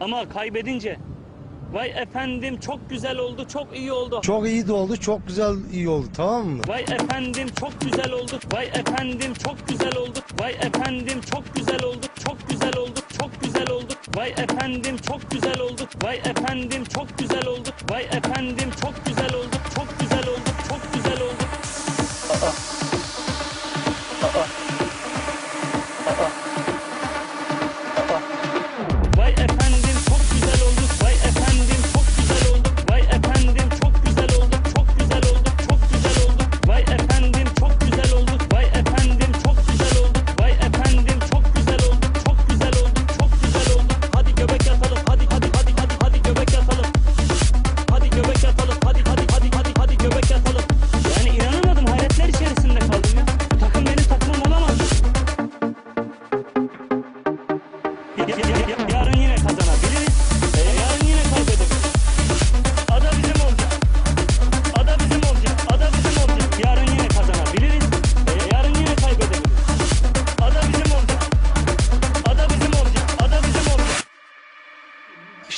Ama kaybedince vay efendim çok güzel oldu, çok iyi oldu. Çok iyi de oldu, çok güzel iyi oldu tamam mı? Vay efendim çok güzel oldu. Vay efendim çok güzel oldu. Vay efendim çok güzel oldu. Çok güzel oldu. Çok güzel oldu. Vay efendim çok güzel oldu. Vay efendim çok güzel oldu. Vay efendim çok güzel oldu.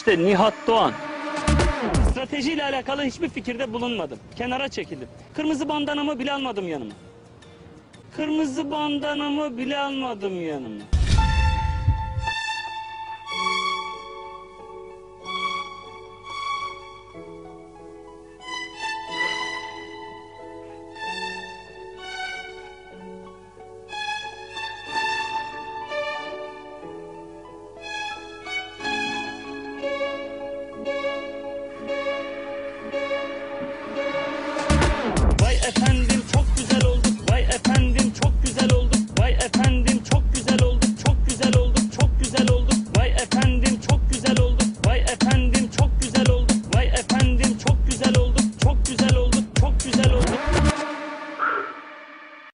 İşte Nihat Doğan. Stratejiyle alakalı hiçbir fikirde bulunmadım. Kenara çekildim. Kırmızı bandanamı bile almadım yanıma. Kırmızı bandanamı bile almadım yanıma.